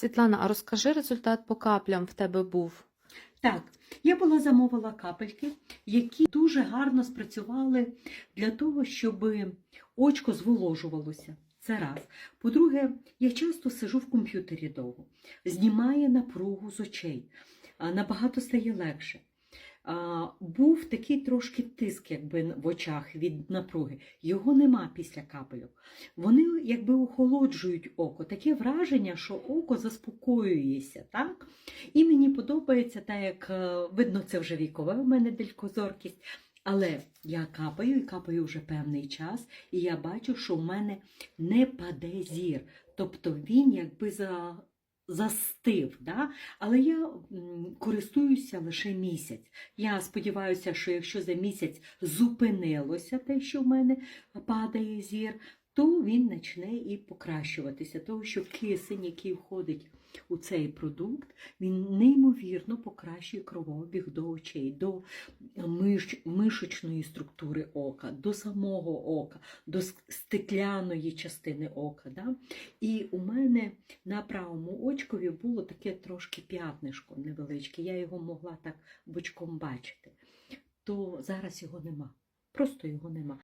Світлана, а розкажи результат по каплям в тебе був. Так, я була замовила капельки, які дуже гарно спрацювали для того, щоб очко зволожувалося. Це раз. По-друге, я часто сижу в комп'ютері довго, знімає напругу з очей, набагато стає легше. Був такий трошки тиск якби, в очах від напруги. Його нема після капельок. Вони якби охолоджують око. Таке враження, що око заспокоюється. Так? І мені подобається, так як е, видно, це вже вікова в мене далекозоркість. Але я капаю і капаю вже певний час, і я бачу, що в мене не паде зір. Тобто він якби за, застив. Да? Але я користуюся лише місяць. Я сподіваюся, що якщо за місяць зупинилося те, що в мене падає зір, то він почне і покращуватися, тому що кисень, який входить у цей продукт, він неймовірно покращує кровообіг до очей, до миш, мишечної структури ока, до самого ока, до стекляної частини ока. Да? І у мене на правому очкові було таке трошки п'ятнишко невеличке, я його могла так бочком бачити. То зараз його нема. Просто його нема.